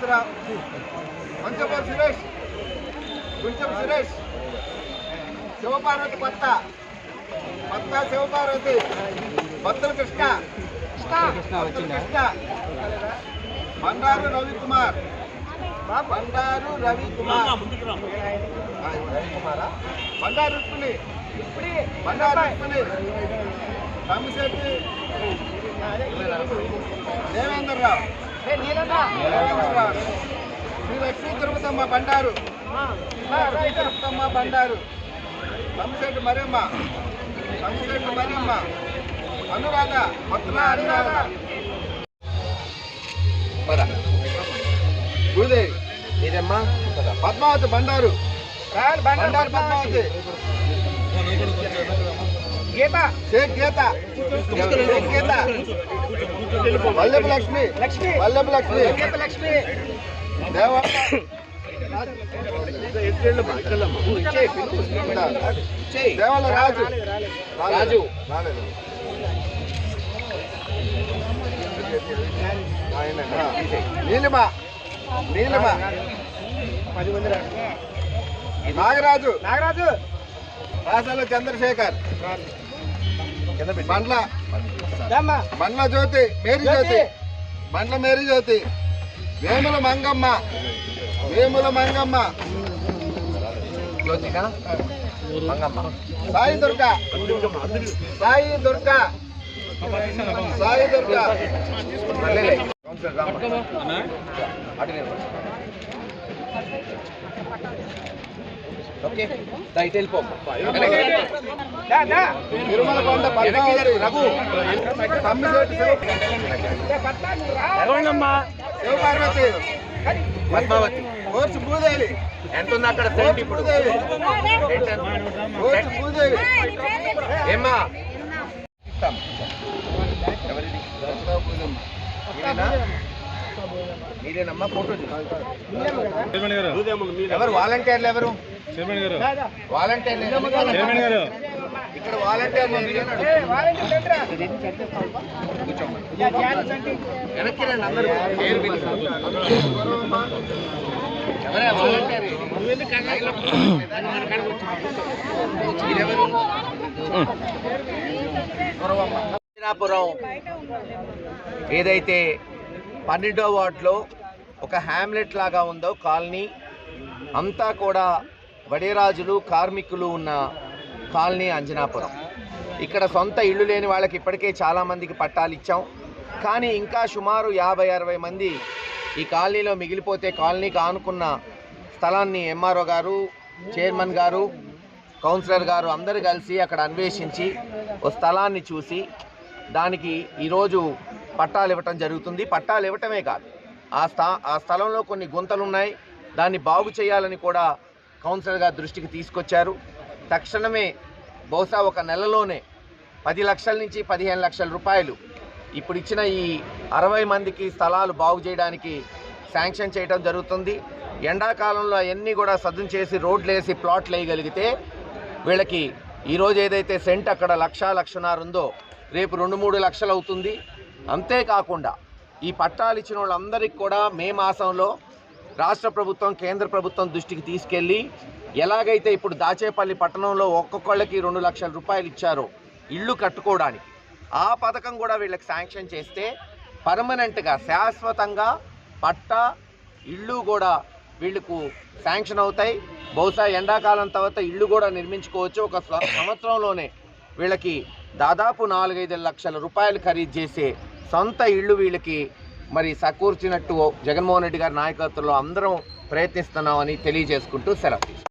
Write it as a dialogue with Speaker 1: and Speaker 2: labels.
Speaker 1: శ్రీనివాసరావు కొంచెం సురేష్. కొంచెం సురేష్. శివపార్వతి కొత్త కొత్త శివపార్వతి. భక్తుల కృష్ణ. కృష్ణ. బండారు రవికుమార్ బండారు రవికుమార్ బండారు రుక్మిణి. బండారు రుక్మిణి. తమ్మిశెట్టి దేవేంద్రరావు. శ్రీ లక్ష్మీ తిరుపతమ్మ బండారు. లక్ష్మీ తిరుపతమ్మ బండారు. మరియమ్మ అనురాధ కొత్తల అనురాధ. పద. భూదేవి మీరమ్మా? పద్మావతి బండారు. బండారు పద్మావతి.
Speaker 2: గీత.
Speaker 1: షేక్ గీత. షేక్ గీత. వల్లభ లక్ష్మి.
Speaker 2: లక్ష్మి.
Speaker 1: వల్లభ లక్ష్మి.
Speaker 2: గీత లక్ష్మి.
Speaker 1: దేవ దేవాల రాజు. రాజు. రాలేదు. నీలిమ. నీలిమ.
Speaker 2: పది మంది.
Speaker 1: నాగరాజు.
Speaker 2: నాగరాజు.
Speaker 1: రాసాల చంద్రశేఖర్. బండ్ల. బండ్ల జ్యోతి మేరీ జ్యోతి. బండ్ల మేరీ జ్యోతి. వేముల మంగమ్మ. వేముల మంగమ్మ. జ్యోతికా? మంగమ్మ. సాయి దుర్గా. సాయి దుర్గా. సాయి దుర్గా. మళ్ళీ ఓకే. దయచేసి వెళ్ళిపో.
Speaker 2: దా దా.
Speaker 1: తిరుమల కొండ పద్మావతి రఘు. తమ్మిశెట్టి శివ పద్మావతి. భూదేవి.
Speaker 3: ఎంత ఉంది అక్కడ సెంట్ ఇప్పుడు?
Speaker 1: భూదేవి? కోర్సు భూదేవి? మీరేనమ్మా? ఫోటో ఎవరు వాలంటీర్లు ఎవరు? ఇక్కడ. వెనక్కి రండి అందరూ. వాలంటీర్?
Speaker 3: ఏదైతే పన్నెండో వార్డులో ఒక హ్యామ్లెట్ లాగా ఉందో కాలనీ అంతా కూడా వడేరాజులు కార్మికులు ఉన్న కాలనీ అంజనాపురం. ఇక్కడ సొంత ఇల్లు లేని వాళ్ళకి ఇప్పటికే చాలామందికి పట్టాలు ఇచ్చాం. కానీ ఇంకా సుమారు యాభై అరవై మంది ఈ కాలనీలో మిగిలిపోతే కాలనీకి ఆనుకున్న స్థలాన్ని ఎంఆర్ఓ గారు చైర్మన్ గారు కౌన్సిలర్ గారు అందరూ కలిసి అక్కడ అన్వేషించి ఓ స్థలాన్ని చూసి దానికి ఈరోజు పట్టాలు ఇవ్వటం జరుగుతుంది. పట్టాలు ఇవ్వటమే కాదు ఆ స్థా ఆ స్థలంలో కొన్ని గుంతలు ఉన్నాయి దాన్ని బాగు చేయాలని కూడా కౌన్సిలర్ గారి దృష్టికి తీసుకొచ్చారు. తక్షణమే బహుశా ఒక నెలలోనే పది లక్షల నుంచి పదిహేను లక్షల రూపాయలు ఇప్పుడు ఇచ్చిన ఈ అరవై మందికి స్థలాలు బాగు చేయడానికి శాంక్షన్ చేయడం జరుగుతుంది. ఎండాకాలంలో అవన్నీ కూడా సదును చేసి రోడ్లు వేసి ప్లాట్లు వేయగలిగితే వీళ్ళకి ఈరోజు ఏదైతే సెంట్ అక్కడ లక్ష లక్షన్నర ఉందో రేపు రెండు మూడు లక్షలు అవుతుంది. అంతేకాకుండా ఈ పట్టాలు ఇచ్చిన వాళ్ళందరికీ కూడా మే మాసంలో రాష్ట్ర ప్రభుత్వం కేంద్ర ప్రభుత్వం దృష్టికి తీసుకెళ్ళి ఎలాగైతే ఇప్పుడు దాచేపల్లి పట్టణంలో ఒక్కొక్కళ్ళకి రెండు లక్షల రూపాయలు ఇచ్చారో ఇళ్ళు కట్టుకోవడానికి ఆ పథకం కూడా వీళ్ళకి శాంక్షన్ చేస్తే పర్మనెంట్గా శాశ్వతంగా పట్టా ఇళ్ళు కూడా వీళ్ళకు శాంక్షన్ అవుతాయి. బహుశా ఎండాకాలం తర్వాత ఇళ్ళు కూడా నిర్మించుకోవచ్చు. ఒక సంవత్సరంలోనే వీళ్ళకి దాదాపు నాలుగైదు లక్షల రూపాయలు ఖరీదు చేసే సొంత ఇళ్ళు వీళ్ళకి మరి సకూర్చినట్టు జగన్మోహన్ రెడ్డి గారి నాయకత్వంలో అందరం ప్రయత్నిస్తున్నామని తెలియజేసుకుంటూ సెలవు